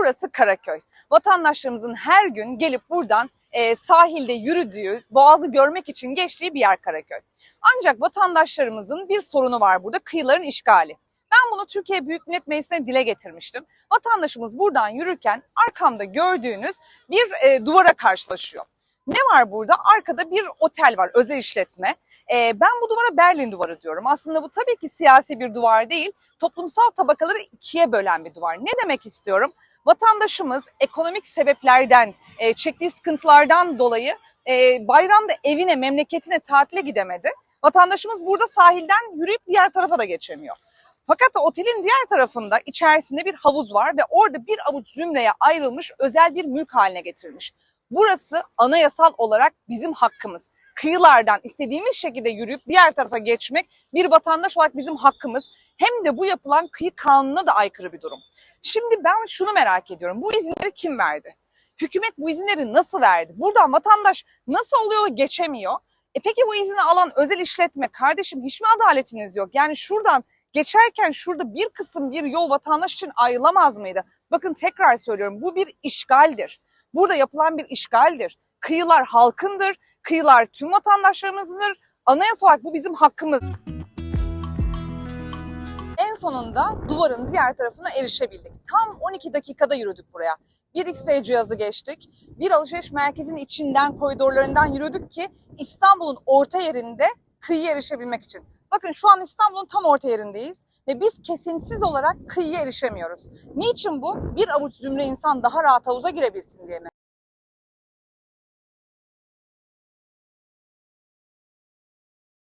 Burası Karaköy. Vatandaşlarımızın her gün gelip buradan e, sahilde yürüdüğü, boğazı görmek için geçtiği bir yer Karaköy. Ancak vatandaşlarımızın bir sorunu var burada, kıyıların işgali. Ben bunu Türkiye Büyük Millet Meclisi'ne dile getirmiştim. Vatandaşımız buradan yürürken arkamda gördüğünüz bir e, duvara karşılaşıyor. Ne var burada? Arkada bir otel var, özel işletme. E, ben bu duvara Berlin duvarı diyorum. Aslında bu tabii ki siyasi bir duvar değil, toplumsal tabakaları ikiye bölen bir duvar. Ne demek istiyorum? Vatandaşımız ekonomik sebeplerden, e, çektiği sıkıntılardan dolayı e, bayramda evine, memleketine, tatile gidemedi. Vatandaşımız burada sahilden yürüyüp diğer tarafa da geçemiyor. Fakat otelin diğer tarafında içerisinde bir havuz var ve orada bir avuç zümreye ayrılmış özel bir mülk haline getirilmiş. Burası anayasal olarak bizim hakkımız. Kıyılardan istediğimiz şekilde yürüyüp diğer tarafa geçmek bir vatandaş olarak bizim hakkımız. Hem de bu yapılan kıyı kanununa da aykırı bir durum. Şimdi ben şunu merak ediyorum. Bu izinleri kim verdi? Hükümet bu izinleri nasıl verdi? Buradan vatandaş nasıl oluyor geçemiyor? E peki bu izni alan özel işletme kardeşim hiç mi adaletiniz yok? Yani şuradan geçerken şurada bir kısım bir yol vatandaş için ayrılamaz mıydı? Bakın tekrar söylüyorum bu bir işgaldir. Burada yapılan bir işgaldir. Kıyılar halkındır, kıyılar tüm vatandaşlarımızındır. Anayasa olarak bu bizim hakkımız. En sonunda duvarın diğer tarafına erişebildik. Tam 12 dakikada yürüdük buraya. Bir X-ray cihazı geçtik. Bir alışveriş merkezinin içinden, koridorlarından yürüdük ki İstanbul'un orta yerinde kıyıya erişebilmek için. Bakın şu an İstanbul'un tam orta yerindeyiz ve biz kesintisiz olarak kıyıya erişemiyoruz. Niçin bu? Bir avuç zümre insan daha rahat havuza girebilsin diye mi?